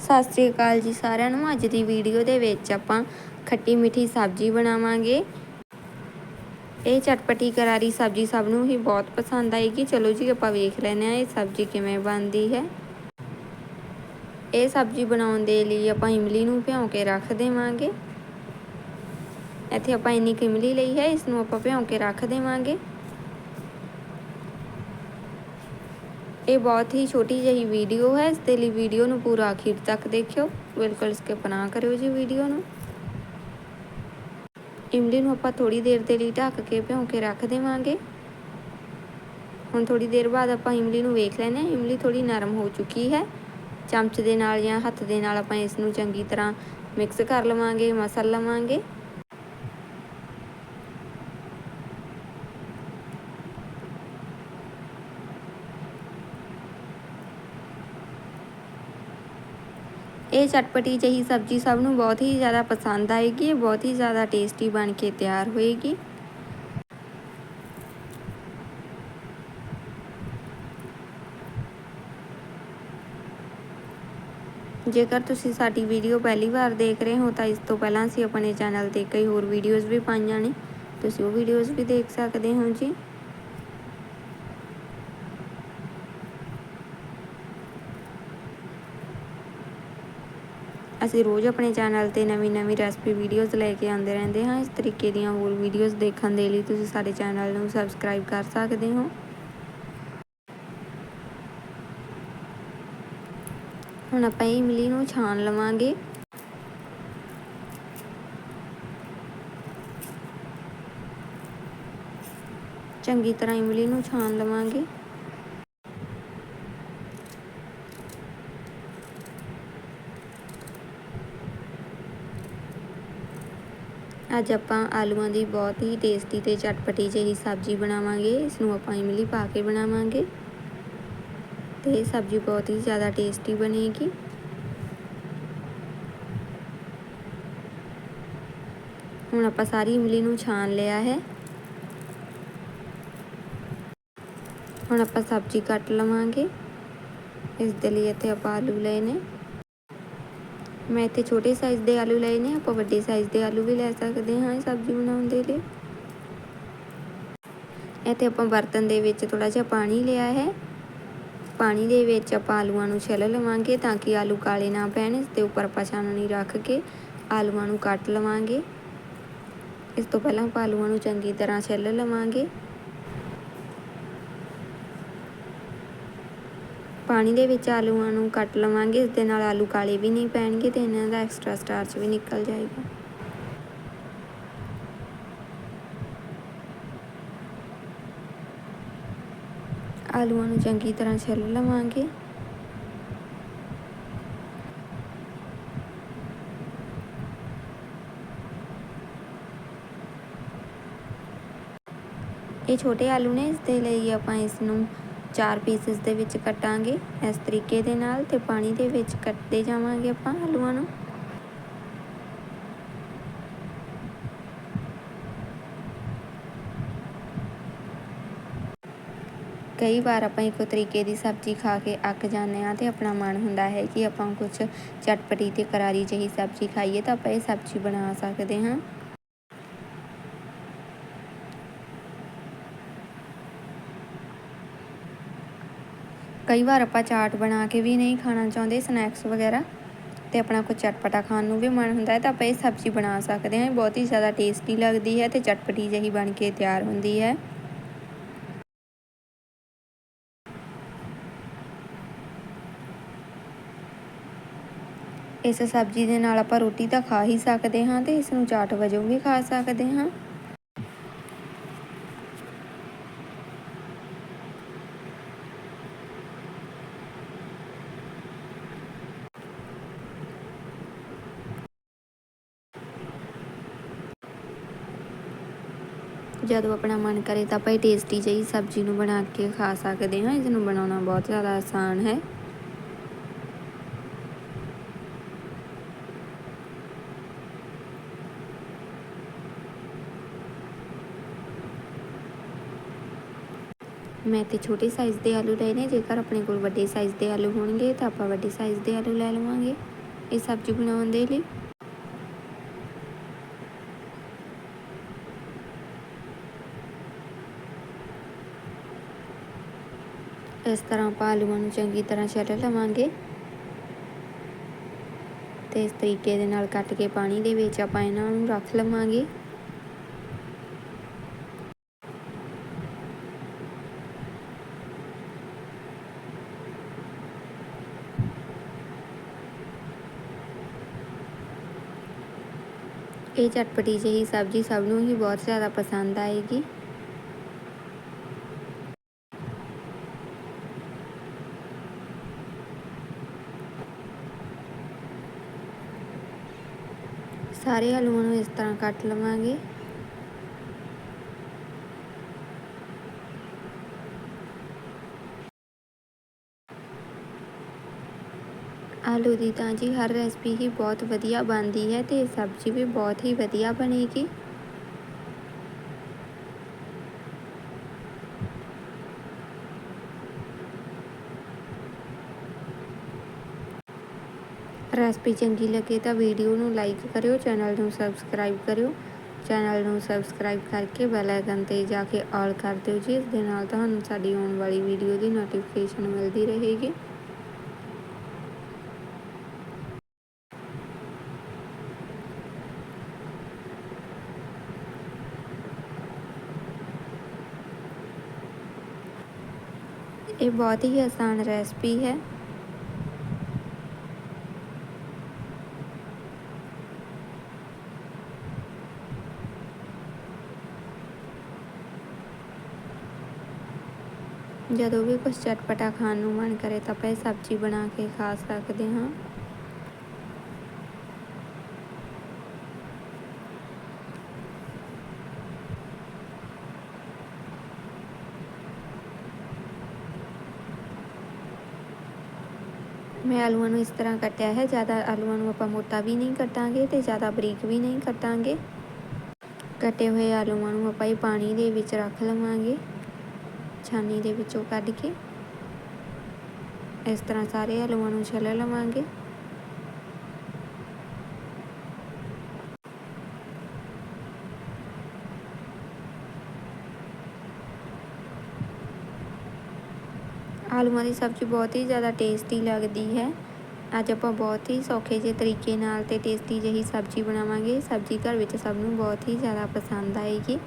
ਸਤਿ ਸ੍ਰੀ ਅਕਾਲ ਜੀ ਸਾਰਿਆਂ ਨੂੰ। ਅੱਜ ਦੀ ਵੀਡੀਓ ਦੇ ਵਿੱਚ ਆਪਾਂ ਖੱਟੀ ਮਿੱਠੀ ਸਬਜ਼ੀ ਬਣਾਵਾਂਗੇ। ਇਹ ਚਟਪਟੀ ਕਰਾਰੀ ਸਬਜ਼ੀ ਸਭ ਨੂੰ ਹੀ ਬਹੁਤ ਪਸੰਦ ਆਏਗੀ। ਚਲੋ ਜੀ, ਆਪਾਂ ਵੇਖ ਲੈਂਦੇ ਹਾਂ ਇਹ ਸਬਜ਼ੀ ਕਿਵੇਂ ਬਣਦੀ ਹੈ। ਇਹ ਸਬਜ਼ੀ ਬਣਾਉਣ ਦੇ ਲਈ ਆਪਾਂ ਇਮਲੀ ਨੂੰ ਭਿਉਂ ਕੇ ਰੱਖ ਦੇਵਾਂਗੇ। ਇੱਥੇ ਆਪਾਂ ਇੰਨੀ ਇਮਲੀ ਲਈ ਹੈ, ਇਸ ਨੂੰ ਆਪਾਂ ਭਿਉਂ ਕੇ ਰੱਖ ਦੇਵਾਂਗੇ। ਇਹ ਬਹੁਤ ਹੀ ਛੋਟੀ ਜਿਹੀ ਵੀਡੀਓ ਹੈ, ਇਸ ਦੇ ਲਈ ਵੀਡੀਓ ਨੂੰ ਪੂਰਾ ਅਖੀਰ ਤੱਕ ਦੇਖਿਓ। ਬਿਲਕੁਲ ਸਕਿਪ ਨਾ ਕਰਿਓ ਜੀ ਵੀਡੀਓ ਨੂੰ। ਇਮਲੀ ਨੂੰ ਆਪਾਂ ਥੋੜੀ ਦੇਰ ਦੇ ਲਈ ਢੱਕ ਕੇ ਭਿਉਂ ਕੇ ਰੱਖ ਦੇਵਾਂਗੇ। ਹੁਣ ਥੋੜੀ ਦੇਰ ਬਾਅਦ ਆਪਾਂ ਇਮਲੀ ਨੂੰ ਵੇਖ ਲੈਨੇ ਇਮਲੀ ਥੋੜੀ ਨਰਮ ਹੋ ਚੁੱਕੀ ਹੈ। ਚਮਚ ਦੇ ਨਾਲ ਜਾਂ ਹੱਥ ਦੇ ਨਾਲ ਆਪਾਂ ਇਸ ਨੂੰ ਚੰਗੀ ਤਰ੍ਹਾਂ ਮਿਕਸ ਕਰ ਲਵਾਂਗੇ, ਮਸਲ ਲਵਾਂਗੇ। ਇਹ ਚਟਪਟੀ ਜਹੀ ਸਬਜ਼ੀ ਸਭ ਨੂੰ ਬਹੁਤ ਹੀ ਜ਼ਿਆਦਾ ਪਸੰਦ ਆਏਗੀ, ਇਹ ਬਹੁਤ ਹੀ ਜ਼ਿਆਦਾ ਟੇਸਟੀ ਬਣ ਕੇ ਤਿਆਰ ਹੋਏਗੀ। ਜੇਕਰ ਤੁਸੀਂ ਸਾਡੀ ਵੀਡੀਓ ਪਹਿਲੀ ਵਾਰ ਦੇਖ ਰਹੇ ਹੋ, ਤਾਂ ਇਸ ਤੋਂ ਪਹਿਲਾਂ ਅਸੀਂ ਆਪਣੇ ਚੈਨਲ ਤੇ ਕਈ ਹੋਰ ਵੀਡੀਓਜ਼ ਵੀ ਪਾਈਆਂ ਨੇ। ਤੁਸੀਂ ਉਹ ਵੀਡੀਓਜ਼ ਵੀ ਦੇਖ ਸਕਦੇ ਹੋ ਜੀ। ਅਸੀਂ ਰੋਜ਼ ਆਪਣੇ ਚੈਨਲ ਤੇ ਨਵੀਂ-ਨਵੀਂ ਰੈਸਪੀ ਵੀਡੀਓਜ਼ ਲੈ ਕੇ ਆਉਂਦੇ ਰਹਿੰਦੇ ਹਾਂ। ਇਸ ਤਰੀਕੇ ਦੀਆਂ ਹੋਰ ਵੀਡੀਓਜ਼ ਦੇਖਣ ਦੇ ਲਈ ਤੁਸੀਂ ਸਾਡੇ ਚੈਨਲ ਨੂੰ ਸਬਸਕ੍ਰਾਈਬ ਕਰ ਸਕਦੇ ਹੋ। ਹੁਣ ਆਪਾਂ ਇਮਲੀ ਨੂੰ ਛਾਣ ਲਵਾਂਗੇ। ਚੰਗੀ ਤਰ੍ਹਾਂ ਇਮਲੀ ਨੂੰ ਛਾਣ ਲਵਾਂਗੇ। ਅੱਜ ਆਪਾਂ ਆਲੂਆਂ ਦੀ ਬਹੁਤ ਹੀ ਟੇਸਟੀ ਤੇ ਚਟਪਟੀ ਜਿਹੀ ਸਬਜ਼ੀ ਬਣਾਵਾਂਗੇ। ਇਸ ਨੂੰ ਆਪਾਂ ਇਮਲੀ ਪਾ ਕੇ ਬਣਾਵਾਂਗੇ। ਤੇ ਸਬਜ਼ੀ ਬਹੁਤ ਹੀ ਜ਼ਿਆਦਾ ਟੇਸਟੀ ਬਣੇਗੀ। ਹੁਣ ਆਪਾਂ ਸਾਰੀ ਇਮਲੀ ਨੂੰ ਛਾਣ ਲਿਆ ਹੈ। ਹੁਣ ਆਪਾਂ ਸਬਜ਼ੀ ਕੱਟ ਲਵਾਂਗੇ। ਇਸ ਦੇ ਲਈ ਇੱਥੇ ਆਪਾਂ ਆਲੂ ਲਏ ਨੇ। ਮੈਂ ਇੱਥੇ ਛੋਟੇ ਸਾਈਜ਼ ਦੇ ਆਲੂ ਲਏ ਨੇ, ਆਪਾਂ ਵੱਡੇ ਸਾਈਜ਼ ਦੇ ਆਲੂ ਵੀ ਲੈ ਸਕਦੇ ਹਾਂ ਸਬਜ਼ੀ ਬਣਾਉਣ ਦੇ ਲਈ। ਇੱਥੇ ਆਪਾਂ ਬਰਤਨ ਦੇ ਵਿੱਚ ਥੋੜਾ ਜਿਹਾ ਪਾਣੀ ਲਿਆ ਹੈ। ਪਾਣੀ ਦੇ ਵਿੱਚ ਆਪਾਂ ਆਲੂਆਂ ਨੂੰ ਛਿੱਲ ਲਵਾਂਗੇ ਤਾਂ ਕਿ ਆਲੂ ਕਾਲੇ ਨਾ ਪੈਣ, ਇਸ ਦੇ ਉੱਪਰ ਆਪਾਂ ਛਾਣਨੀ ਰੱਖ ਕੇ ਆਲੂਆਂ ਨੂੰ ਕੱਟ ਲਵਾਂਗੇ। ਇਸ ਤੋਂ ਪਹਿਲਾਂ ਆਪਾਂ ਆਲੂਆਂ ਨੂੰ ਚੰਗੀ ਤਰ੍ਹਾਂ ਛਿੱਲ ਲਵਾਂਗੇ। ਪਾਣੀ ਦੇ ਵਿੱਚ ਆਲੂਆਂ ਨੂੰ ਕੱਟ ਲਵਾਂਗੇ, ਇਸ ਦੇ ਨਾਲ ਆਲੂ ਕਾਲੇ ਵੀ ਨਹੀਂ ਪੈਣਗੇ ਤੇ ਇਹਨਾਂ ਦਾ ਐਕਸਟਰਾ ਸਟਾਰਚ ਵੀ ਨਿਕਲ ਜਾਏਗਾ। ਆਲੂਆਂ ਨੂੰ ਚੰਗੀ ਤਰ੍ਹਾਂ ਛਿੱਲ ਲਵਾਂਗੇ। ਇਹ ਛੋਟੇ ਆਲੂ ਨੇ, ਇਸ ਦੇ ਲਈ ਆਪਾਂ ਇਸ ਨੂੰ ਚਾਰ ਪੀਸਿਸ ਦੇ ਵਿੱਚ ਕੱਟਾਂਗੇ। ਇਸ ਤਰੀਕੇ ਦੇ ਨਾਲ ਤੇ ਪਾਣੀ ਦੇ ਵਿੱਚ ਕੱਟਦੇ ਜਾਵਾਂਗੇ ਆਪਾਂ ਆਲੂਆਂ ਨੂੰ। ਕਈ ਵਾਰ ਆਪਾਂ ਇੱਕੋ ਤਰੀਕੇ ਦੀ ਸਬਜ਼ੀ ਖਾ ਕੇ ਅੱਕ ਜਾਂਦੇ ਆ ਤੇ ਆਪਣਾ ਮਨ ਹੁੰਦਾ ਹੈ ਕਿ ਆਪਾਂ ਕੁਝ ਚਟਪਟੀ ਤੇ ਕਰਾਰੀ ਜਿਹੀ ਸਬਜ਼ੀ ਖਾਈਏ ਤਾਂ ਆਪਾਂ ਇਹ ਸਬਜ਼ੀ ਬਣਾ ਸਕਦੇ ਹਾਂ। ਕਈ ਵਾਰ ਆਪਾਂ ਚਾਟ ਬਣਾ ਕੇ ਵੀ ਨਹੀਂ ਖਾਣਾ ਚਾਹੁੰਦੇ, ਸਨੈਕਸ ਵਗੈਰਾ, ਤੇ ਆਪਣਾ ਕੋਈ ਚਟਪਟਾ ਖਾਣ ਨੂੰ ਵੀ ਮਨ ਹੁੰਦਾ ਹੈ, ਤਾਂ ਆਪਾਂ ਇਹ ਸਬਜ਼ੀ ਬਣਾ ਸਕਦੇ ਹਾਂ। ਬਹੁਤ ਹੀ ਜ਼ਿਆਦਾ ਟੇਸਟੀ ਲੱਗਦੀ ਹੈ ਤੇ ਚਟਪਟੀ ਜਿਹੀ ਬਣ ਕੇ ਤਿਆਰ ਹੁੰਦੀ ਹੈ। ਇਸ ਸਬਜ਼ੀ ਦੇ ਨਾਲ ਆਪਾਂ ਰੋਟੀ ਤਾਂ ਖਾ ਹੀ ਸਕਦੇ ਹਾਂ ਤੇ ਇਸ ਨੂੰ ਚਾਟ ਵਜੋਂ ਵੀ ਖਾ ਸਕਦੇ ਹਾਂ। ਜਦੋਂ ਆਪਣਾ ਮਨ ਕਰੇ ਤਾਂ ਆਪਾਂ ਇਹ ਟੇਸਟੀ ਜਿਹੀ ਸਬਜ਼ੀ ਨੂੰ ਬਣਾ ਕੇ ਖਾ ਸਕਦੇ ਹਾਂ। ਇਸ ਨੂੰ ਬਣਾਉਣਾ ਬਹੁਤ ਜ਼ਿਆਦਾ ਆਸਾਨ ਹੈ। ਮੈਂ ਤੇ ਛੋਟੇ ਸਾਈਜ਼ ਦੇ ਆਲੂ ਲਏ ਨੇ। ਜੇਕਰ ਆਪਣੇ ਕੋਲ ਵੱਡੇ ਸਾਈਜ਼ ਦੇ ਆਲੂ ਹੋਣਗੇ ਤਾਂ ਆਪਾਂ ਵੱਡੇ ਸਾਈਜ਼ ਦੇ ਆਲੂ ਲੈ ਲਵਾਂਗੇ। ਇਹ ਸਬਜ਼ੀ ਬਣਾਉਣ ਦੇ ਲਈ। ਇਸ ਤਰ੍ਹਾਂ ਆਪਾਂ ਆਲੂਆਂ ਨੂੰ ਚੰਗੀ ਤਰ੍ਹਾਂ ਛਿੱਲ ਲਵਾਂਗੇ। ਤੇ ਇਸ ਤਰੀਕੇ ਦੇ ਨਾਲ ਕੱਟ ਕੇ ਪਾਣੀ ਦੇ ਵਿੱਚ ਆਪਾਂ ਇਹਨਾਂ ਨੂੰ ਰੱਖ ਲਵਾਂਗੇ। ਇਹ ਚਟਪਟੀ ਜਿਹੀ ਸਬਜ਼ੀ ਸਭ ਨੂੰ ਹੀ ਬਹੁਤ ਜ਼ਿਆਦਾ ਪਸੰਦ ਆਏਗੀ। ਸਾਰੇ ਆਲੂਆਂ ਨੂੰ ਇਸ ਤਰ੍ਹਾਂ ਕੱਟ ਲਵਾਂਗੇ। ਆਲੂ ਦੀ ਤਾਂ ਜੀ ਹਰ ਰੈਸਪੀ ਹੀ ਬਹੁਤ ਵਧੀਆ ਬਣਦੀ ਹੈ ਤੇ ਸਬਜ਼ੀ ਵੀ ਬਹੁਤ ਹੀ ਵਧੀਆ ਬਣੇਗੀ। ਰੈਸਪੀ ਚੰਗੀ ਲੱਗੇ ਤਾਂ ਵੀਡੀਓ ਨੂੰ ਲਾਈਕ ਕਰਿਓ, ਚੈਨਲ ਨੂੰ ਸਬਸਕ੍ਰਾਈਬ ਕਰਿਓ। ਚੈਨਲ ਨੂੰ ਸਬਸਕ੍ਰਾਈਬ ਕਰਕੇ ਬੈਲ ਆਈਕਨ ਤੇ ਜਾ ਕੇ ਆਲ ਕਰ ਦਿਓ ਜੀ। ਇਸ ਦੇ ਨਾਲ ਤੁਹਾਨੂੰ ਸਾਡੀ ਆਉਣ ਵਾਲੀ ਵੀਡੀਓ ਦੀ ਨੋਟੀਫਿਕੇਸ਼ਨ ਮਿਲਦੀ ਰਹੇਗੀ। ਇਹ ਬਹੁਤ ਹੀ ਆਸਾਨ ਰੈਸਪੀ ਹੈ। ਜਦੋਂ ਵੀ ਕੁਝ ਚਟਪਟਾ ਖਾਣ ਨੂੰ ਮਨ ਕਰੇ ਤਾਂ ਆਪਾਂ ਇਹ ਸਬਜ਼ੀ ਬਣਾ ਕੇ ਖਾ ਸਕਦੇ ਹਾਂ। ਮੈਂ ਆਲੂਆਂ ਨੂੰ ਇਸ ਤਰ੍ਹਾਂ ਕੱਟਿਆ ਹੈ, ਜ਼ਿਆਦਾ ਆਲੂਆਂ ਨੂੰ ਆਪਾਂ ਮੋਟਾ ਵੀ ਨਹੀਂ ਕੱਟਾਂਗੇ ਤੇ ਜ਼ਿਆਦਾ ਬਰੀਕ ਵੀ ਨਹੀਂ ਕੱਟਾਂਗੇ। ਕੱਟੇ ਹੋਏ ਆਲੂਆਂ ਨੂੰ ਆਪਾਂ ਇਹ ਪਾਣੀ ਦੇ ਵਿੱਚ ਰੱਖ ਲਵਾਂਗੇ। ਛਾਨੀ ਦੇ ਵਿੱਚੋਂ ਕੱਢ ਕੇ ਇਸ ਤਰ੍ਹਾਂ ਸਾਰੇ ਆਲੂਆਂ ਨੂੰ ਛਿੱਲ ਲਵਾਂਗੇ। ਆਲੂਆਂ ਦੀ ਸਬਜ਼ੀ ਬਹੁਤ ਹੀ ਜ਼ਿਆਦਾ ਟੇਸਟੀ ਲੱਗਦੀ ਹੈ। ਅੱਜ ਆਪਾਂ ਬਹੁਤ ਹੀ ਸੌਖੇ ਜਿਹੇ ਤਰੀਕੇ ਨਾਲ ਤੇ ਟੇਸਟੀ ਜਿਹੀ ਸਬਜ਼ੀ ਬਣਾਵਾਂਗੇ। ਸਬਜ਼ੀ ਘਰ ਵਿੱਚ ਸਭ ਨੂੰ ਬਹੁਤ ਹੀ ਜ਼ਿਆਦਾ ਪਸੰਦ ਆਏਗੀ।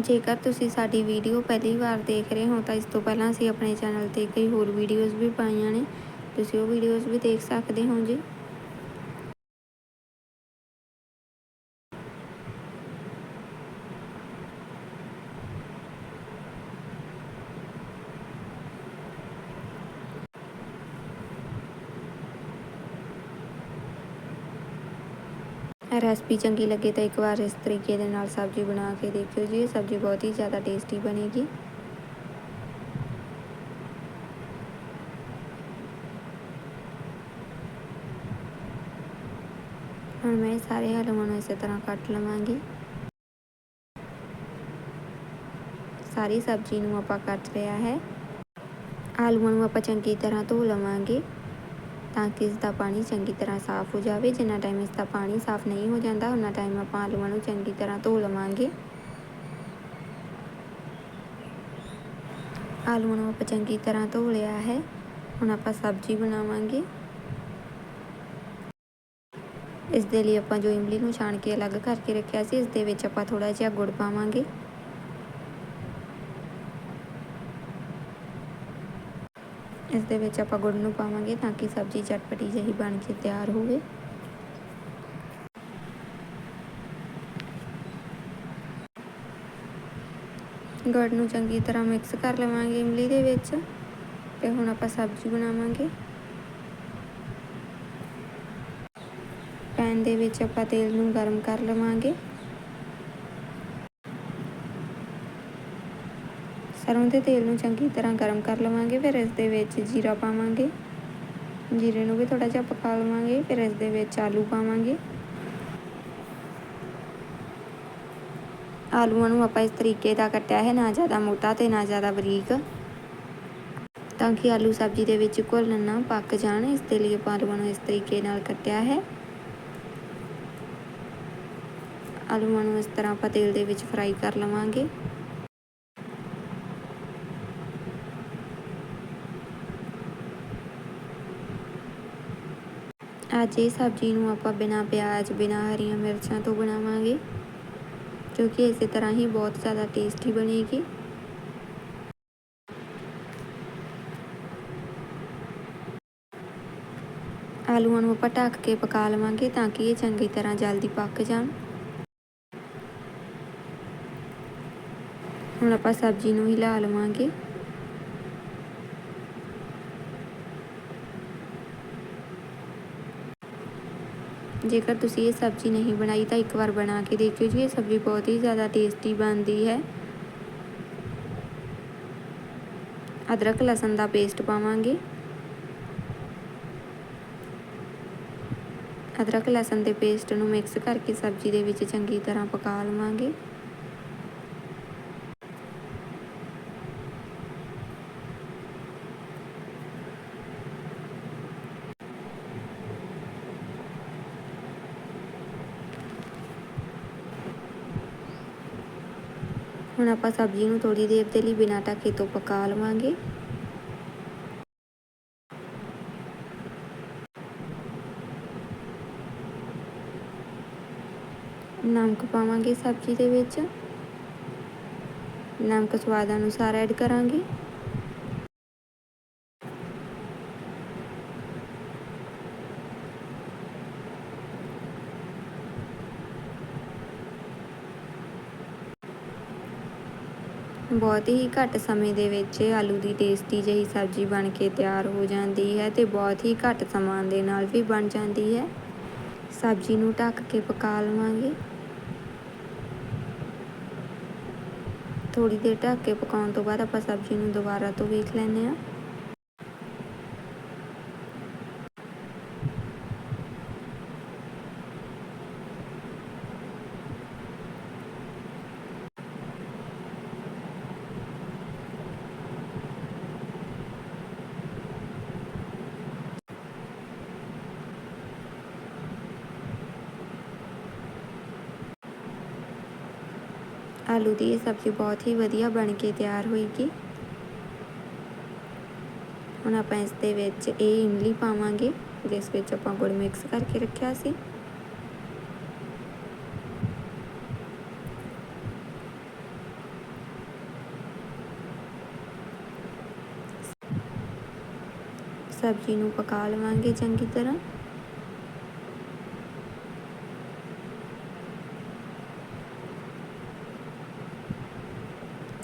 ਜੇਕਰ ਤੁਸੀਂ ਸਾਡੀ ਵੀਡੀਓ ਪਹਿਲੀ ਵਾਰ ਦੇਖ ਰਹੇ ਹੋ ਤਾਂ ਇਸ ਤੋਂ ਪਹਿਲਾਂ ਅਸੀਂ ਆਪਣੇ ਚੈਨਲ ਤੇ ਕਈ ਹੋਰ ਵੀਡੀਓਜ਼ ਵੀ ਪਾਈਆਂ ਨੇ। ਤੁਸੀਂ ਉਹ ਵੀਡੀਓਜ਼ ਵੀ ਦੇਖ ਸਕਦੇ ਹੋ ਜੀ। ਰੈਸਪੀ ਚੰਗੀ ਲੱਗੇ ਤਾਂ ਇੱਕ ਵਾਰ ਇਸ ਤਰੀਕੇ ਦੇ ਨਾਲ ਸਬਜ਼ੀ ਬਣਾ ਕੇ ਦੇਖਿਓ ਜੀ, ਇਹ ਸਬਜ਼ੀ ਬਹੁਤ ਹੀ ਜ਼ਿਆਦਾ ਟੇਸਟੀ ਬਣੇਗੀ। ਹੁਣ ਮੈਂ ਸਾਰੇ ਆਲੂਆਂ ਨੂੰ ਇਸੇ ਤਰ੍ਹਾਂ ਕੱਟ ਲਵਾਂਗੀ। ਸਾਰੀ ਸਬਜ਼ੀ ਨੂੰ ਆਪਾਂ ਕੱਟ ਲਿਆ ਹੈ। ਆਲੂਆਂ ਨੂੰ ਆਪਾਂ ਚੰਗੀ ਤਰ੍ਹਾਂ ਧੋ ਲਵਾਂਗੇ। ਤਾਂ ਕਿ ਇਸ ਦਾ ਪਾਣੀ ਚੰਗੀ ਤਰ੍ਹਾਂ ਸਾਫ਼ ਹੋ ਜਾਵੇ। ਜਿੰਨਾ ਟਾਈਮ ਇਸ ਦਾ ਪਾਣੀ ਸਾਫ਼ ਨਹੀਂ ਹੋ ਜਾਂਦਾ ਉਹਨਾਂ ਟਾਈਮ ਆਪਾਂ ਆਲੂਆਂ ਨੂੰ ਚੰਗੀ ਤਰ੍ਹਾਂ ਧੋ ਲਵਾਂਗੇ। ਆਲੂਆਂ ਨੂੰ ਆਪਾਂ ਚੰਗੀ ਤਰ੍ਹਾਂ ਧੋ ਲਿਆ ਹੈ। ਹੁਣ ਆਪਾਂ ਸਬਜ਼ੀ ਬਣਾਵਾਂਗੇ। ਇਸ ਦੇ ਲਈ ਆਪਾਂ ਜੋ ਇਮਲੀ ਨੂੰ ਛਾਣ ਕੇ ਅਲੱਗ ਕਰਕੇ ਰੱਖਿਆ ਸੀ ਇਸ ਦੇ ਵਿੱਚ ਆਪਾਂ ਥੋੜਾ ਜਿਹਾ ਗੁੜ ਪਾਵਾਂਗੇ। ਇਸ ਦੇ ਵਿੱਚ ਆਪਾਂ ਗੁੜ ਨੂੰ ਪਾਵਾਂਗੇ ਤਾਂ ਕਿ ਸਬਜ਼ੀ ਚਟਪਟੀ ਜਿਹੀ ਬਣ ਕੇ ਤਿਆਰ ਹੋਵੇ। ਗੁੜ ਨੂੰ ਚੰਗੀ ਤਰ੍ਹਾਂ ਮਿਕਸ ਕਰ ਲਵਾਂਗੇ ਇਮਲੀ ਦੇ ਵਿੱਚ ਤੇ ਹੁਣ ਆਪਾਂ ਸਬਜ਼ੀ ਬਣਾਵਾਂਗੇ। ਪੈਨ ਦੇ ਵਿੱਚ ਆਪਾਂ ਤੇਲ ਨੂੰ ਗਰਮ ਕਰ ਲਵਾਂਗੇ। ਸਰੋਂ ਦੇ ਤੇਲ ਨੂੰ ਚੰਗੀ ਤਰ੍ਹਾਂ ਗਰਮ ਕਰ ਲਵਾਂਗੇ, ਫਿਰ ਇਸ ਦੇ ਵਿੱਚ ਜੀਰਾ ਪਾਵਾਂਗੇ। ਜੀਰੇ ਨੂੰ ਵੀ ਥੋੜਾ ਜਿਹਾ ਪਕਾ ਲਵਾਂਗੇ, ਫਿਰ ਇਸ ਦੇ ਵਿੱਚ ਆਲੂ ਪਾਵਾਂਗੇ। ਆਲੂਆਂ ਨੂੰ ਆਪਾਂ ਇਸ ਤਰੀਕੇ ਦਾ ਕੱਟਿਆ ਹੈ, ਨਾ ਜ਼ਿਆਦਾ ਮੋਟਾ ਤੇ ਨਾ ਜ਼ਿਆਦਾ ਬਰੀਕ। ਤਾਂ ਕਿ ਆਲੂ ਸਬਜ਼ੀ ਦੇ ਵਿੱਚ ਘੁਲਣ ਨਾ ਪੱਕ ਜਾਣ, ਇਸ ਦੇ ਲਈ ਆਪਾਂ ਆਲੂਆਂ ਨੂੰ ਇਸ ਤਰੀਕੇ ਨਾਲ ਕੱਟਿਆ ਹੈ। ਆਲੂਆਂ ਨੂੰ ਇਸ ਤਰ੍ਹਾਂ ਆਪਾਂ ਤੇਲ ਦੇ ਵਿੱਚ ਫਰਾਈ ਕਰ ਲਵਾਂਗੇ। ਅੱਜ ਇਹ ਸਬਜ਼ੀ ਨੂੰ ਆਪਾਂ ਬਿਨਾ ਪਿਆਜ਼, ਬਿਨਾ ਹਰੀਆਂ ਮਿਰਚਾਂ ਤੋਂ ਬਣਾਵਾਂਗੇ, ਜੋ ਕਿ ਇਸੇ ਤਰ੍ਹਾਂ ਹੀ ਬਹੁਤ ਜ਼ਿਆਦਾ ਟੇਸਟੀ ਬਣੇਗੀ। ਆਲੂਆਂ ਨੂੰ ਆਪਾਂ ਢੱਕ ਕੇ ਪਕਾ ਲਵਾਂਗੇ ਤਾਂ ਕਿ ਇਹ ਚੰਗੀ ਤਰ੍ਹਾਂ ਜਲਦੀ ਪੱਕ ਜਾਣ। ਹੁਣ ਆਪਾਂ ਸਬਜ਼ੀ ਨੂੰ ਹਿਲਾ ਲਵਾਂਗੇ। ਜੇਕਰ ਤੁਸੀਂ ਇਹ ਸਬਜ਼ੀ ਨਹੀਂ ਬਣਾਈ ਤਾਂ ਇੱਕ ਵਾਰ ਬਣਾ ਕੇ ਦੇਖਿਓ ਜੀ, ਇਹ ਸਬਜ਼ੀ ਬਹੁਤ ਹੀ ਜ਼ਿਆਦਾ ਟੇਸਟੀ ਬਣਦੀ ਹੈ। ਅਦਰਕ, ਲਸਣ ਦਾ ਪੇਸਟ ਪਾਵਾਂਗੇ। ਅਦਰਕ, ਲਸਣ ਦੇ ਪੇਸਟ ਨੂੰ ਮਿਕਸ ਕਰਕੇ ਸਬਜ਼ੀ ਦੇ ਵਿੱਚ ਚੰਗੀ ਤਰ੍ਹਾਂ ਪਕਾ ਲਵਾਂਗੇ। ਹੁਣ ਆਪਾਂ ਸਬਜ਼ੀ ਨੂੰ ਥੋੜੀ ਦੇਰ ਦੇ ਲਈ ਬਿਨਾਂ ਢੱਕੇ ਤੋਂ ਪਕਾ ਲਵਾਂਗੇ। ਨਮਕ ਪਾਵਾਂਗੇ ਸਬਜ਼ੀ ਦੇ ਵਿੱਚ। ਨਮਕ ਸਵਾਦ ਅਨੁਸਾਰ ਐਡ ਕਰਾਂਗੇ। ਬਹੁਤ ਹੀ ਘੱਟ ਸਮੇਂ ਦੇ ਵਿੱਚ ਆਲੂ ਦੀ ਟੇਸਟੀ ਜਿਹੀ ਸਬਜ਼ੀ ਬਣ ਕੇ ਤਿਆਰ ਹੋ ਜਾਂਦੀ ਹੈ ਤੇ ਬਹੁਤ ਹੀ ਘੱਟ ਸਮਾਂ ਦੇ ਨਾਲ ਵੀ ਬਣ ਜਾਂਦੀ ਹੈ। ਸਬਜ਼ੀ ਨੂੰ ਢੱਕ ਕੇ ਪਕਾ ਲਵਾਂਗੇ। ਥੋੜੀ ਦੇਰ ਢੱਕ ਕੇ ਪਕਾਉਣ ਤੋਂ ਬਾਅਦ ਆਪਾਂ ਸਬਜ਼ੀ ਨੂੰ ਦੁਬਾਰਾ ਤੋਂ ਵੇਖ ਲੈਂਦੇ ਹਾਂ। ਆਲੂ ਦੀ ਇਹ ਸਬਜ਼ੀ ਬਹੁਤ ਹੀ ਵਧੀਆ ਬਣ ਕੇ ਤਿਆਰ ਹੋਏਗੀ। ਹੁਣ ਆਪਾਂ ਇਸ ਦੇ ਵਿੱਚ ਇਹ ਇਮਲੀ ਪਾਵਾਂਗੇ, ਜਿਸ ਵਿੱਚ ਆਪਾਂ ਗੁੜ ਮਿਕਸ ਕਰਕੇ ਰੱਖਿਆ ਸੀ। ਸਬਜ਼ੀ ਨੂੰ ਪਕਾ ਲਵਾਂਗੇ ਚੰਗੀ ਤਰ੍ਹਾਂ।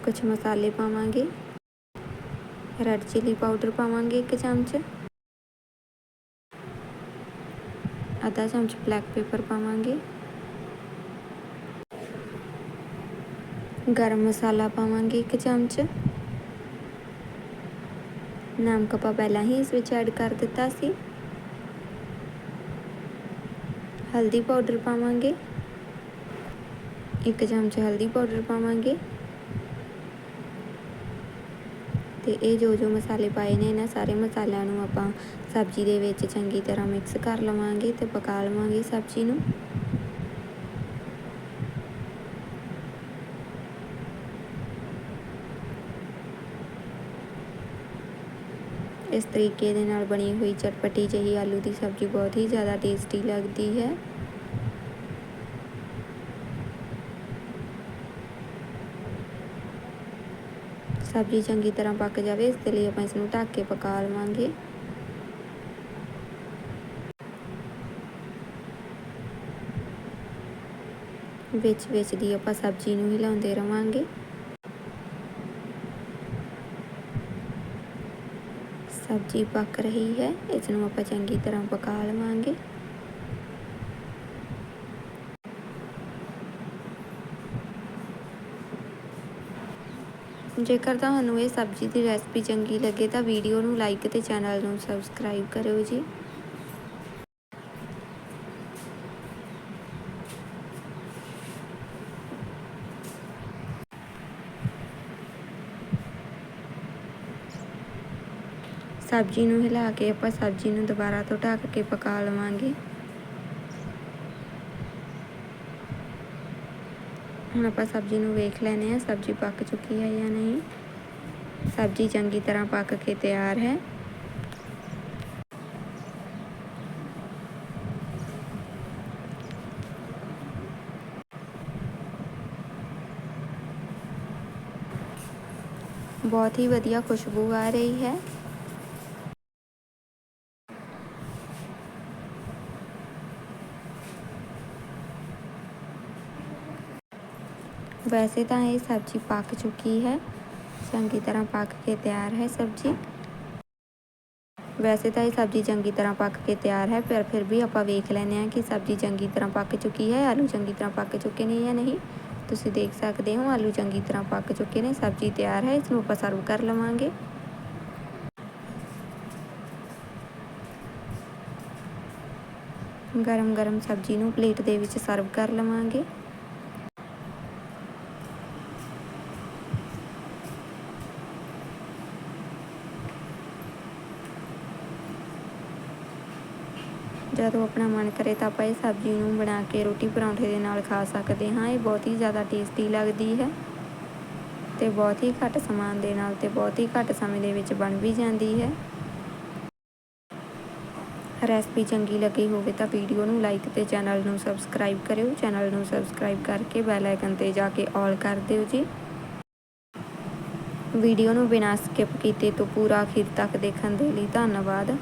ਕੁਝ ਮਸਾਲੇ ਪਾਵਾਂਗੇ। ਰੈੱਡ ਚਿਲੀ ਪਾਊਡਰ ਪਾਵਾਂਗੇ ਇੱਕ ਚਮਚ। ਅੱਧਾ ਚਮਚ ਬਲੈਕ ਪੇਪਰ ਪਾਵਾਂਗੇ। ਗਰਮ ਮਸਾਲਾ ਪਾਵਾਂਗੇ ਇੱਕ ਚਮਚ। ਨਮਕ ਆਪਾਂ ਪਹਿਲਾਂ ਹੀ ਇਸ ਵਿੱਚ ਐਡ ਕਰ ਦਿੱਤਾ ਸੀ। ਹਲਦੀ ਪਾਊਡਰ ਪਾਵਾਂਗੇ। ਇੱਕ ਚਮਚ ਹਲਦੀ ਪਾਊਡਰ ਪਾਵਾਂਗੇ। ਤੇ ਇਹ ਜੋ ਜੋ ਮਸਾਲੇ ਪਾਏ ਨੇ, ਇਹਨਾਂ ਸਾਰੇ ਮਸਾਲਿਆਂ ਨੂੰ ਆਪਾਂ ਸਬਜ਼ੀ ਦੇ ਵਿੱਚ ਚੰਗੀ ਤਰ੍ਹਾਂ ਮਿਕਸ ਕਰ ਲਵਾਂਗੇ ਤੇ ਪਕਾ ਲਵਾਂਗੇ ਸਬਜ਼ੀ ਨੂੰ। ਇਸ ਤਰੀਕੇ ਦੇ ਨਾਲ ਬਣੀ ਹੋਈ ਚਟਪਟੀ ਜਿਹੀ ਆਲੂ ਦੀ ਸਬਜ਼ੀ ਬਹੁਤ ਹੀ ਜ਼ਿਆਦਾ ਟੇਸਟੀ ਲੱਗਦੀ ਹੈ। ਸਬਜ਼ੀ ਚੰਗੀ ਤਰ੍ਹਾਂ ਪੱਕ ਜਾਵੇ, ਇਸ ਦੇ ਲਈ ਆਪਾਂ ਇਸ ਨੂੰ ਢੱਕ ਕੇ ਪਕਾ ਲਵਾਂਗੇ। ਵਿੱਚ ਵਿੱਚ ਦੀ ਆਪਾਂ ਸਬਜ਼ੀ ਨੂੰ ਹਿਲਾਉਂਦੇ ਰਵਾਂਗੇ। ਸਬਜ਼ੀ ਪੱਕ ਰਹੀ ਹੈ ਇਸ ਨੂੰ ਆਪਾਂ ਚੰਗੀ ਤਰ੍ਹਾਂ ਪਕਾ ਲਵਾਂਗੇ। ਜੇਕਰ ਤੁਹਾਨੂੰ ਇਹ ਸਬਜ਼ੀ ਦੀ ਰੈਸਪੀ ਚੰਗੀ ਲੱਗੇ ਤਾਂ ਵੀਡੀਓ ਨੂੰ ਲਾਈਕ ਤੇ ਚੈਨਲ ਨੂੰ ਸਬਸਕ੍ਰਾਈਬ ਕਰਿਓ ਜੀ। ਸਬਜ਼ੀ ਨੂੰ ਹਿਲਾ ਕੇ ਆਪਾਂ ਸਬਜ਼ੀ ਨੂੰ ਦੁਬਾਰਾ ਤੋਂ ਢੱਕ ਕੇ ਪਕਾ ਲਵਾਂਗੇ। ਹੁਣ ਆਪਾਂ ਸਬਜ਼ੀ ਨੂੰ ਵੇਖ ਲੈਨੇ ਆ ਸਬਜ਼ੀ ਪੱਕ ਚੁੱਕੀ ਹੈ ਜਾਂ ਨਹੀਂ। ਸਬਜ਼ੀ ਚੰਗੀ ਤਰ੍ਹਾਂ ਪੱਕ ਕੇ ਤਿਆਰ ਹੈ। ਬਹੁਤ ਹੀ ਵਧੀਆ ਖੁਸ਼ਬੂ ਆ ਰਹੀ ਹੈ। ਵੈਸੇ ਤਾਂ ਇਹ ਸਬਜ਼ੀ ਪੱਕ ਚੁੱਕੀ ਹੈ ਚੰਗੀ ਤਰ੍ਹਾਂ ਪੱਕ ਕੇ ਤਿਆਰ ਹੈ ਸਬਜ਼ੀ ਵੈਸੇ ਤਾਂ ਇਹ ਸਬਜ਼ੀ ਚੰਗੀ ਤਰ੍ਹਾਂ ਪੱਕ ਕੇ ਤਿਆਰ ਹੈ ਪਰ ਫਿਰ ਵੀ ਆਪਾਂ ਵੇਖ ਲੈਨੇ ਆ ਕਿ ਸਬਜ਼ੀ ਚੰਗੀ ਤਰ੍ਹਾਂ ਪੱਕ ਚੁੱਕੀ ਹੈ ਆਲੂ ਚੰਗੀ ਤਰ੍ਹਾਂ ਪੱਕ ਚੁੱਕੇ ਨੇ ਜਾਂ ਨਹੀਂ ਤੁਸੀਂ ਦੇਖ ਸਕਦੇ ਹੋ ਆਲੂ ਚੰਗੀ ਤਰ੍ਹਾਂ ਪੱਕ ਚੁੱਕੇ ਨੇ ਸਬਜ਼ੀ ਤਿਆਰ ਹੈ ਇਸ ਨੂੰ ਆਪਾਂ ਸਰਵ ਕਰ ਲਵਾਂਗੇ ਗਰਮ ਗਰਮ ਸਬਜ਼ੀ ਨੂੰ ਪਲੇਟ ਦੇ ਵਿੱਚ ਸਰਵ ਕਰ ਲਵਾਂਗੇ ਜਦੋਂ ਆਪਣਾ ਮਨ ਕਰੇ ਤਾਂ ਆਪਾਂ ਇਹ ਸਬਜ਼ੀ ਨੂੰ ਬਣਾ ਕੇ ਰੋਟੀ ਪਰੌਂਠੇ ਦੇ ਨਾਲ ਖਾ ਸਕਦੇ ਹਾਂ। ਇਹ ਬਹੁਤ ਹੀ ਜ਼ਿਆਦਾ ਟੇਸਟੀ ਲੱਗਦੀ ਹੈ ਤੇ ਬਹੁਤ ਹੀ ਘੱਟ ਸਮਾਨ ਦੇ ਨਾਲ ਤੇ ਬਹੁਤ ਹੀ ਘੱਟ ਸਮੇਂ ਦੇ ਵਿੱਚ ਬਣ ਵੀ ਜਾਂਦੀ ਹੈ। ਰੈਸਪੀ ਚੰਗੀ ਲੱਗੀ ਹੋਵੇ ਤਾਂ ਵੀਡੀਓ ਨੂੰ ਲਾਈਕ ਤੇ ਚੈਨਲ ਨੂੰ ਸਬਸਕ੍ਰਾਈਬ ਕਰਿਓ। ਚੈਨਲ ਨੂੰ ਸਬਸਕ੍ਰਾਈਬ ਕਰਕੇ ਬੈਲ ਆਈਕਨ ਤੇ ਜਾ ਕੇ ਆਲ ਕਰ ਦਿਓ ਜੀ। ਵੀਡੀਓ ਨੂੰ ਬਿਨਾਂ ਸਕਿਪ ਕੀਤੇ ਤੋਂ ਪੂਰਾ ਅਖੀਰ ਤੱਕ ਦੇਖਣ ਦੇ ਲਈ ਧੰਨਵਾਦ।